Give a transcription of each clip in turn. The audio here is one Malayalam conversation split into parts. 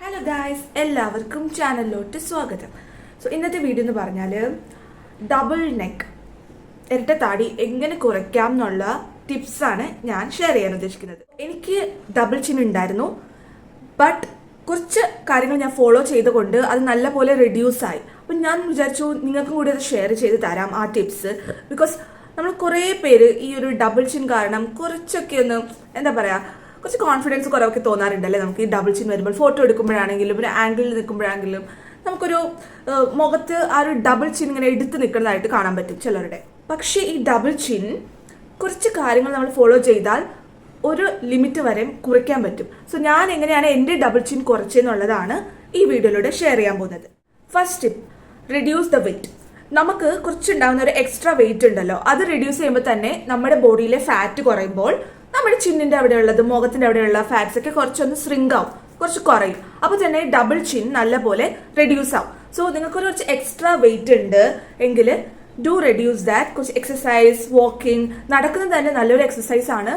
ഹലോ ഗായ്സ് എല്ലാവർക്കും ചാനലിലോട്ട് സ്വാഗതം. സോ ഇന്നത്തെ വീഡിയോ എന്ന് പറഞ്ഞാൽ ഡബിൾ നെക്ക് ഇരട്ട താടി എങ്ങനെ കുറയ്ക്കാം എന്നുള്ള ടിപ്സാണ് ഞാൻ ഷെയർ ചെയ്യാൻ ഉദ്ദേശിക്കുന്നത്. എനിക്ക് ഡബിൾ ചിൻ ഉണ്ടായിരുന്നു ബട്ട് കുറച്ച് കാര്യങ്ങൾ ഞാൻ ഫോളോ ചെയ്തുകൊണ്ട് അത് നല്ലപോലെ റെഡ്യൂസ് ആയി. അപ്പം ഞാൻ വിചാരിച്ചു നിങ്ങൾക്കും കൂടി അത് ഷെയർ ചെയ്ത് തരാം ആ ടിപ്സ് ബിക്കോസ് നമ്മൾ കുറേ പേര് ഈ ഒരു ഡബിൾ ചിൻ കാരണം കുറച്ചൊക്കെ ഒന്ന് എന്താ പറയുക കുറച്ച് കോൺഫിഡൻസ് കുറവൊക്കെ തോന്നാറുണ്ടല്ലേ? നമുക്ക് ഈ ഡബിൾ ചിൻ വരുമ്പോൾ ഫോട്ടോ എടുക്കുമ്പോഴാണെങ്കിലും ഒരു ആംഗിളിൽ നിൽക്കുമ്പോഴാണെങ്കിലും നമുക്കൊരു മുഖത്ത് ആ ഒരു ഡബിൾ ചിൻ ഇങ്ങനെ എടുത്ത് നിൽക്കുന്നതായിട്ട് കാണാൻ പറ്റും ചിലരുടെ. പക്ഷേ ഈ ഡബിൾ ചിൻ കുറച്ച് കാര്യങ്ങൾ നമ്മൾ ഫോളോ ചെയ്താൽ ഒരു ലിമിറ്റ് വരെ കുറയ്ക്കാൻ പറ്റും. സോ ഞാൻ എങ്ങനെയാണ് എന്റെ ഡബിൾ ചിൻ കുറച്ചെന്നുള്ളതാണ് ഈ വീഡിയോയിലൂടെ ഷെയർ ചെയ്യാൻ പോകുന്നത്. First tip reduce the weight നമുക്ക് കുറച്ചുണ്ടാകുന്ന ഒരു എക്സ്ട്രാ വെയിറ്റ് ഉണ്ടല്ലോ. അത് റെഡ്യൂസ് ചെയ്യുമ്പോൾ തന്നെ നമ്മുടെ ബോഡിയിലെ ഫാറ്റ് കുറയുമ്പോൾ നമ്മുടെ ചിന്നിന്റെ അവിടെ ഉള്ളത് മുഖത്തിന്റെ അവിടെ ഉള്ള ഫാറ്റ്സ് ഒക്കെ കുറച്ചൊന്ന് ശ്രിങ്ക് ആവും കുറച്ച് കുറയും. അപ്പോൾ തന്നെ ഡബിൾ ചിൻ നല്ലപോലെ റെഡ്യൂസ് ആവും. സോ നിങ്ങൾക്ക് കുറച്ച് എക്സ്ട്രാ വെയിറ്റ് ഉണ്ട് എങ്കിൽ ഡു റെഡ്യൂസ് ദാറ്റ് കുറച്ച് എക്സസൈസ് വാക്കിംഗ് നടക്കുന്നത് തന്നെ നല്ലൊരു എക്സസൈസ് ആണ്.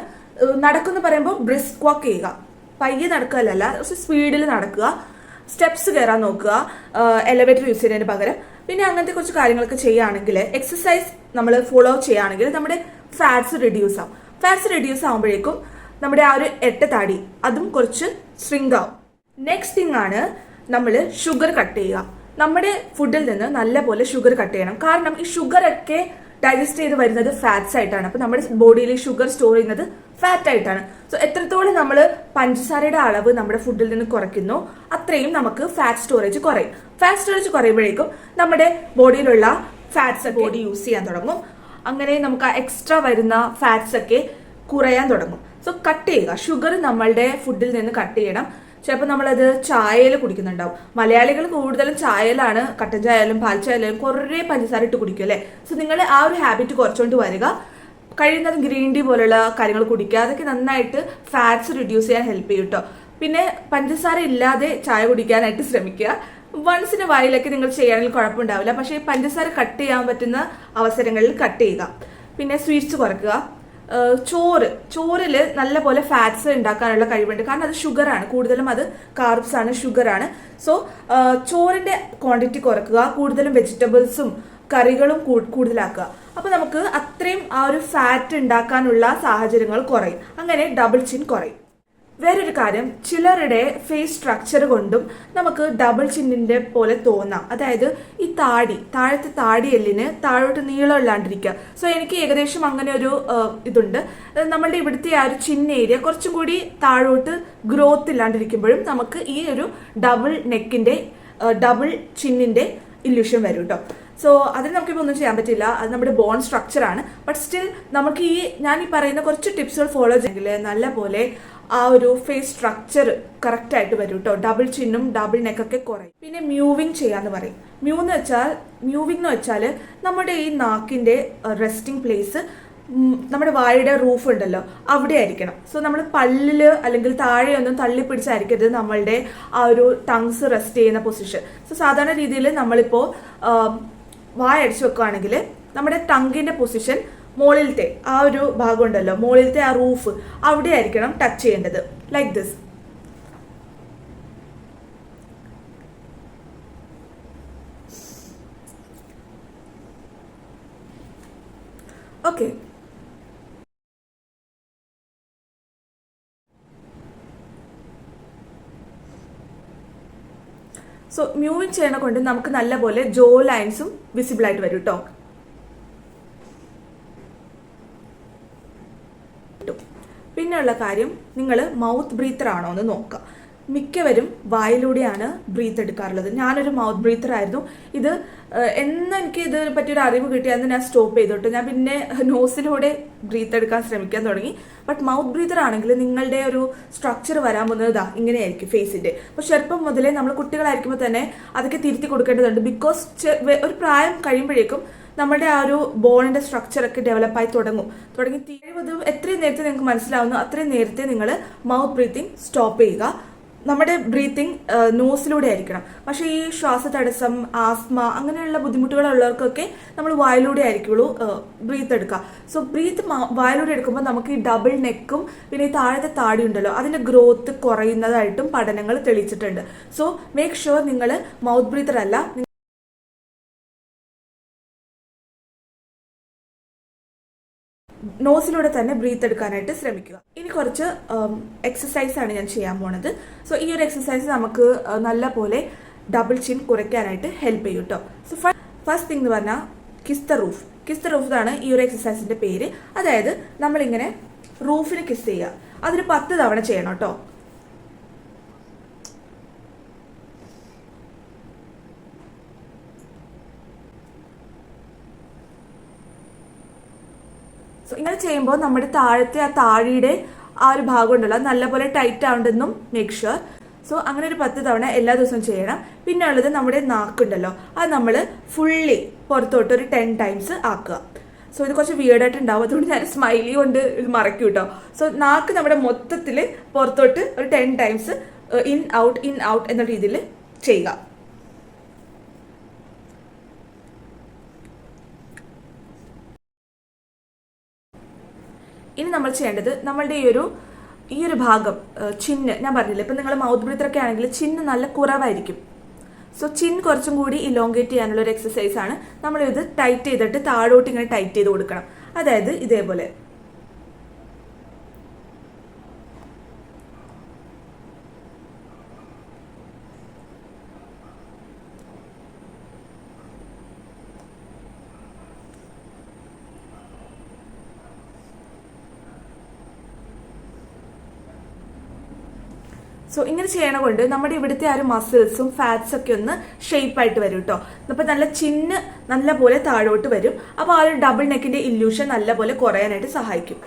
നടക്കുന്ന പറയുമ്പോൾ ബ്രിസ്ക് വാക്ക് ചെയ്യുക. പയ്യെ നടക്കുകയല്ല കുറച്ച് സ്പീഡിൽ നടക്കുക. സ്റ്റെപ്സ് കയറാൻ നോക്കുക. എലവേറ്റർ യൂസ് ചെയ്യുന്നതിന് പകരം. പിന്നെ അങ്ങനത്തെ കുറച്ച് കാര്യങ്ങളൊക്കെ ചെയ്യുകയാണെങ്കിൽ എക്സസൈസ് നമ്മൾ ഫോളോ ചെയ്യുകയാണെങ്കിൽ നമ്മുടെ ഫാറ്റ്സ് റെഡ്യൂസ് ആവും. ഫാറ്റ്സ് റെഡ്യൂസ് ആകുമ്പോഴേക്കും നമ്മുടെ ആ ഒരു എട്ട താടി അതും കുറച്ച് ആവും. നെക്സ്റ്റ് തിങ് ആണ് നമ്മൾ ഷുഗർ കട്ട് ചെയ്യുക. നമ്മുടെ ഫുഡിൽ നിന്ന് നല്ലപോലെ ഷുഗർ കട്ട് ചെയ്യണം. കാരണം ഈ ഷുഗർ ഒക്കെ ഡൈജസ്റ്റ് ചെയ്ത് വരുന്നത് ഫാറ്റ്സ് ആയിട്ടാണ്. അപ്പോൾ നമ്മുടെ ബോഡിയിൽ ഷുഗർ സ്റ്റോർ ചെയ്യുന്നത് ഫാറ്റ് ആയിട്ടാണ്. സോ എത്രത്തോളം നമ്മൾ പഞ്ചസാരയുടെ അളവ് നമ്മുടെ ഫുഡിൽ നിന്ന് കുറയ്ക്കുന്നു അത്രയും നമുക്ക് ഫാറ്റ് സ്റ്റോറേജ് കുറയും. ഫാറ്റ് സ്റ്റോറേജ് കുറയുമ്പോഴേക്കും നമ്മുടെ ബോഡിയിലുള്ള ഫാറ്റ്സ് ബോഡി യൂസ് ചെയ്യാൻ തുടങ്ങും. അങ്ങനെ നമുക്ക് എക്സ്ട്രാ വരുന്ന ഫാറ്റ്സ് ഒക്കെ കുറയാൻ തുടങ്ങും. സോ കട്ട് ചെയ്യുക. ഷുഗർ നമ്മളുടെ ഫുഡിൽ നിന്ന് കട്ട് ചെയ്യണം. ചിലപ്പോൾ നമ്മളത് ചായയിൽ കുടിക്കുന്നുണ്ടാവും. മലയാളികൾ കൂടുതലും ചായയിലാണ് കട്ടൻ ചായ ആയാലും പാൽ ചായ ആയാലും കുറേ പഞ്ചസാര ഇട്ട് കുടിക്കും അല്ലേ? സോ നിങ്ങൾ ആ ഒരു ഹാബിറ്റ് കുറച്ചുകൊണ്ട് വരിക. കഴിയുന്നതും ഗ്രീൻ ടീ പോലുള്ള കാര്യങ്ങൾ കുടിക്കുക. അതൊക്കെ നന്നായിട്ട് ഫാറ്റ്സ് റിഡ്യൂസ് ചെയ്യാൻ ഹെൽപ്പ് ചെയ്യും കേട്ടോ പിന്നെ പഞ്ചസാര ഇല്ലാതെ ചായ കുടിക്കാനായിട്ട് ശ്രമിക്കുക. വൺസിന് വായിലൊക്കെ നിങ്ങൾ ചെയ്യുകയാണെങ്കിൽ കുഴപ്പമുണ്ടാവില്ല. പക്ഷേ പഞ്ചസാര കട്ട് ചെയ്യാൻ പറ്റുന്ന അവസരങ്ങളിൽ കട്ട് ചെയ്യുക. പിന്നെ സ്വീറ്റ്സ് കുറക്കുക. ചോറ്. ചോറിൽ നല്ല പോലെ ഫാറ്റ്സ് ഉണ്ടാക്കാനുള്ള കഴിവുണ്ട്. കാരണം അത് ഷുഗറാണ് കൂടുതലും അത് കാർബ്സ് ആണ് ഷുഗറാണ് സോ ചോറിന്റെ ക്വാണ്ടിറ്റി കുറക്കുക. കൂടുതലും വെജിറ്റബിൾസും കറികളും കൂടുതലാക്കുക. അപ്പോൾ നമുക്ക് അത്രയും ആ ഒരു ഫാറ്റ് ഉണ്ടാക്കാനുള്ള സാഹചര്യങ്ങൾ കുറയും. അങ്ങനെ ഡബിൾ ചിൻ കുറയും. വേറൊരു കാര്യം ചിലരുടെ ഫേസ് സ്ട്രക്ചർ കൊണ്ടും നമുക്ക് ഡബിൾ ചിന്നിന്റെ പോലെ തോന്നാം. അതായത് ഈ താടി താഴത്തെ താടി എല്ലിന് താഴോട്ട് നീളം ഇല്ലാണ്ടിരിക്കുക. സോ എനിക്ക് ഏകദേശം അങ്ങനെ ഒരു ഇതുണ്ട്. നമ്മളുടെ ഇവിടുത്തെ ആ ഒരു ചിന്ന ഏരിയ കുറച്ചും കൂടി താഴോട്ട് ഗ്രോത്ത് ഇല്ലാണ്ടിരിക്കുമ്പോഴും നമുക്ക് ഈ ഒരു ഡബിൾ നെക്കിന്റെ ഡബിൾ ചിന്നിന്റെ ഇല്യൂഷൻ വരും കേട്ടോ സോ അതിന് നമുക്കിപ്പോൾ ഒന്നും ചെയ്യാൻ പറ്റില്ല. അത് നമ്മുടെ ബോൺ സ്ട്രക്ചർ ആണ്. ബട്ട് സ്റ്റിൽ നമുക്ക് ഈ ഞാൻ ഈ പറയുന്ന കുറച്ച് ടിപ്സുകൾ ഫോളോ ചെയ്യെങ്കിൽ നല്ല പോലെ ആ ഒരു ഫേസ് സ്ട്രക്ചർ കറക്റ്റ് ആയിട്ട് വരും കേട്ടോ ഡബിൾ ചിന്നും ഡബിൾ നെക്കൊക്കെ കുറയും. പിന്നെ മ്യൂവിങ് ചെയ്യാന്ന് പറയും. മ്യൂ എന്ന് വെച്ചാൽ മ്യൂവിങ് എന്ന് വെച്ചാൽ നമ്മുടെ ഈ നാക്കിന്റെ റെസ്റ്റിംഗ് പ്ലേസ് നമ്മുടെ വായുടെ റൂഫ് ഉണ്ടല്ലോ അവിടെ ആയിരിക്കണം. സോ നമ്മൾ പല്ലിൽ അല്ലെങ്കിൽ താഴെയൊന്നും തള്ളി പിടിച്ചായിരിക്കരുത് നമ്മളുടെ ആ ഒരു ടങ്സ് റെസ്റ്റ് ചെയ്യുന്ന പൊസിഷൻ സോ സാധാരണ രീതിയിൽ നമ്മളിപ്പോൾ വായ അടിച്ചു വെക്കുകയാണെങ്കിൽ നമ്മുടെ ടങ്കിന്റെ പൊസിഷൻ മുകളിലത്തെ ആ ഒരു ഭാഗം ഉണ്ടല്ലോ മുകളിലത്തെ ആ റൂഫ് അവിടെ ആയിരിക്കണം ടച്ച് ചെയ്യേണ്ടത്. Like this okay so mewing ചെയ്യണ കൊണ്ട് നമുക്ക് നല്ലപോലെ ജോ ലൈൻസും വിസിബിൾ ആയിട്ട് വരും കേട്ടോ പിന്നെയുള്ള കാര്യം നിങ്ങൾ മൗത്ത് ബ്രീത്തർ ആണോ എന്ന് നോക്കുക മിക്കവരും വായിലൂടെയാണ് ബ്രീത്ത് എടുക്കാറുള്ളത്. ഞാനൊരു മൗത്ത് ബ്രീത്തർ ആയിരുന്നു. ഇത് എന്ന് എനിക്ക് ഇതിനെ പറ്റിയൊരു അറിവ് കിട്ടിയാൽ ഞാൻ സ്റ്റോപ്പ് ചെയ്തിട്ട് ഞാൻ പിന്നെ നോസിലൂടെ ബ്രീത്ത് എടുക്കാൻ ശ്രമിക്കാൻ തുടങ്ങി. ബട്ട് മൗത്ത് ബ്രീത്തർ ആണെങ്കിൽ നിങ്ങളുടെ ഒരു സ്ട്രക്ചർ വരാൻ പോകുന്നത് ഇതാ ഇങ്ങനെയായിരിക്കും ഫേസിന്റെ അപ്പോൾ ചെറുപ്പം മുതലേ നമ്മൾ കുട്ടികളായിരിക്കുമ്പോൾ തന്നെ അതൊക്കെ തിരുത്തി കൊടുക്കേണ്ടതുണ്ട്. ബിക്കോസ് ഒരു പ്രായം കഴിയുമ്പോഴേക്കും നമ്മുടെ ആ ഒരു ബോണിന്റെ സ്ട്രക്ചർ ഒക്കെ ഡെവലപ്പായി തുടങ്ങും. തുടങ്ങി കഴിവതും എത്രയും നേരത്തെ നിങ്ങൾക്ക് മനസ്സിലാവുന്നു അത്രയും നേരത്തെ നിങ്ങൾ മൗത്ത് ബ്രീത്തിങ് സ്റ്റോപ്പ് ചെയ്യുക. നമ്മുടെ ബ്രീത്തിങ് നോസിലൂടെ ആയിരിക്കണം. പക്ഷേ ഈ ശ്വാസതടസ്സം ആസ്മ അങ്ങനെയുള്ള ബുദ്ധിമുട്ടുകളുള്ളവർക്കൊക്കെ നമ്മൾ വായിലൂടെ ആയിരിക്കുള്ളൂ ബ്രീത്ത് എടുക്കുക. സോ ബ്രീത്ത് വായിലൂടെ എടുക്കുമ്പോൾ നമുക്ക് ഈ ഡബിൾ നെക്കും പിന്നെ ഈ താഴത്തെ താടി ഉണ്ടല്ലോ അതിന്റെ ഗ്രോത്ത് കുറയുന്നതായിട്ടും പഠനങ്ങൾ തെളിയിച്ചിട്ടുണ്ട്. സോ മേക്ക് ഷുവർ നിങ്ങൾ മൗത്ത് ബ്രീത്തർ അല്ല നോസിലൂടെ തന്നെ ബ്രീത്ത് എടുക്കാനായിട്ട് ശ്രമിക്കുക. ഇനി കുറച്ച് എക്സസൈസ് ആണ് ഞാൻ ചെയ്യാൻ പോണത്. സോ ഈ ഒരു എക്സസൈസ് നമുക്ക് നല്ല പോലെ ഡബിൾ ചിൻ കുറയ്ക്കാനായിട്ട് ഹെൽപ്പ് ചെയ്യും കേട്ടോ സോ ഫസ്റ്റ് തിങ് എന്ന് പറഞ്ഞാൽ കിസ് റൂഫ് കിസ് റൂഫ് ആണ് ഈ ഒരു എക്സസൈസിന്റെ പേര്. അതായത് നമ്മളിങ്ങനെ റൂഫിന് കിസ് ചെയ്യുക. അതിന് പത്ത് തവണ ചെയ്യണം കേട്ടോ സോ ഇങ്ങനെ ചെയ്യുമ്പോൾ നമ്മുടെ താഴത്തെ ആ താഴിയുടെ ആ ഒരു ഭാഗം ഉണ്ടല്ലോ നല്ലപോലെ ടൈറ്റ് ആവുണ്ടെന്നും മേക്ക് ഷുവർ സോ അങ്ങനെ ഒരു പത്ത് തവണ എല്ലാ ദിവസവും ചെയ്യണം. പിന്നെ ഉള്ളത് നമ്മുടെ നാക്കുണ്ടല്ലോ അത് നമ്മൾ ഫുള്ളി പുറത്തോട്ട് ഒരു ടെൻ ടൈംസ് ആക്കുക. സോ ഇത് കുറച്ച് വിയേർഡായിട്ട് ഉണ്ടാവും. അതുകൊണ്ട് ഞാൻ സ്മൈലി കൊണ്ട് ഇത് മറക്കും കേട്ടോ സോ നാക്ക് നമ്മുടെ മൊത്തത്തിൽ പുറത്തോട്ട് ഒരു ten times in out in out എന്ന രീതിയിൽ ചെയ്യുക ഇനി നമ്മൾ ചെയ്യേണ്ടത് നമ്മളുടെ ഈ ഒരു ഈ ഒരു ഭാഗം ചിന്ന് ഞാൻ പറഞ്ഞില്ല ഇപ്പം നിങ്ങൾ മൗത്ത് ബ്രീത്തർ ഒക്കെ ആണെങ്കിൽ ചിന്ന് നല്ല കുറവായിരിക്കും. സോ ചിൻ കുറച്ചും കൂടി ഇലോങ്കേറ്റ് ചെയ്യാനുള്ള ഒരു എക്സസൈസ് ആണ്. നമ്മൾ ഇത് ടൈറ്റ് ചെയ്തിട്ട് താഴോട്ട് ഇങ്ങനെ ടൈറ്റ് ചെയ്ത് കൊടുക്കണം. അതായത് ഇതേപോലെ. സോ ഇങ്ങനെ ചെയ്യണ കൊണ്ട് നമ്മുടെ ഇവിടുത്തെ ആ ഒരു മസിൽസും ഫാറ്റ്സ് ഒക്കെ ഒന്ന് ഷേപ്പ് ആയിട്ട് വരും കേട്ടോ അപ്പൊ നല്ല ചിന്ന് നല്ല പോലെ താഴോട്ട് വരും. അപ്പോൾ ആ ഒരു ഡബിൾ നെക്കിന്റെ ഇല്യൂഷൻ നല്ല പോലെ കുറയാനായിട്ട് സഹായിക്കും.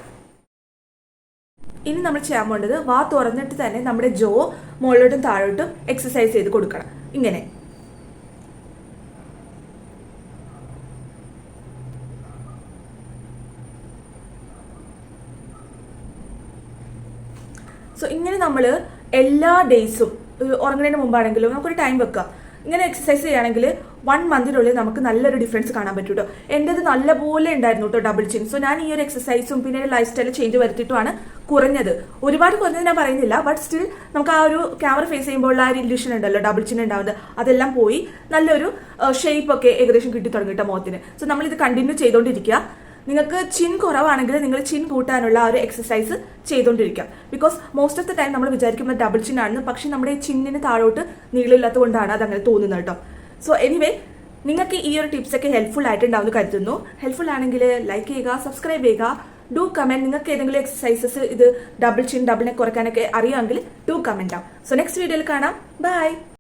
ഇനി നമ്മൾ ചെയ്യാൻ പോകേണ്ടത് വാ തുറന്നിട്ട് തന്നെ നമ്മുടെ ജോ മുകളിലോട്ടും താഴോട്ടും എക്സസൈസ് ചെയ്ത് കൊടുക്കണം. ഇങ്ങനെ. സോ ഇങ്ങനെ നമ്മൾ എല്ലാ ഡേയ്സും ഉറങ്ങുന്നതിന് മുമ്പാണെങ്കിലും നമുക്കൊരു ടൈം വെക്കുക ഇങ്ങനെ എക്സസൈസ് ചെയ്യുകയാണെങ്കിൽ വൺ മന്തിനുള്ളിൽ നമുക്ക് നല്ലൊരു ഡിഫറൻസ് കാണാൻ പറ്റും കേട്ടോ എന്റെത് നല്ലപോലെ ഉണ്ടായിരുന്നു കേട്ടോ ഡബിൾ ചിൻ സോ ഞാൻ ഈ ഒരു എക്സസൈസും പിന്നെ ലൈഫ് സ്റ്റൈൽ ചേഞ്ച് വരുത്തിയിട്ടുമാണ് കുറഞ്ഞത്. ഒരുപാട് കുറഞ്ഞത് ഞാൻ പറയുന്നില്ല ബട്ട് സ്റ്റിൽ നമുക്ക് ആ ഒരു ക്യാമറ ഫേസ് ചെയ്യുമ്പോൾ ആ ഒരു ഇല്യൂഷൻ ഉണ്ടല്ലോ ഡബിൾ ചിൻ ഉണ്ടാവുന്നത്. അതെല്ലാം പോയി നല്ലൊരു ഷേപ്പ് ഒക്കെ ഏകദേശം കിട്ടി തുടങ്ങി കേട്ടോ മുഖത്തിന് സോ നമ്മളിത് കണ്ടിന്യൂ ചെയ്തുകൊണ്ടിരിക്കുക നിങ്ങൾക്ക് ചിൻ കുറവാണെങ്കിൽ നിങ്ങൾ ചിൻ കൂട്ടാനുള്ള ആ ഒരു exercise ചെയ്തുകൊണ്ടിരിക്കാം because most of the time നമ്മൾ വിചാരിക്കുന്നത് ഡബിൾ ചിൻ ആണെന്ന് പക്ഷേ നമ്മുടെ ചിന്നിന് താഴോട്ട് നീളമില്ലാത്തത് കൊണ്ടാണ് അത് അങ്ങനെ തോന്നുന്നത് കേട്ടോ. സോ എനിവേ നിങ്ങൾക്ക് ഈ ഒരു ടിപ്സ് ഒക്കെ ഹെൽപ്ഫുൾ ആയിട്ടുണ്ടാവുമെന്ന് കരുതുന്നു. ഹെൽപ്ഫുൾ ആണെങ്കിൽ ലൈക്ക് ചെയ്യുക സബ്സ്ക്രൈബ് ചെയ്യുക. ഡു കമന്റ് നിങ്ങൾക്ക് ഏതെങ്കിലും എക്സസൈസസ് ഇത് ഡബിൾ ചിൻ ഡബിൾ നെക്ക് കുറയ്ക്കാനൊക്കെ അറിയാമെങ്കിൽ ഡു കമന്റ് ആവും സോ നെക്സ്റ്റ് വീഡിയോയിൽ കാണാം. ബൈ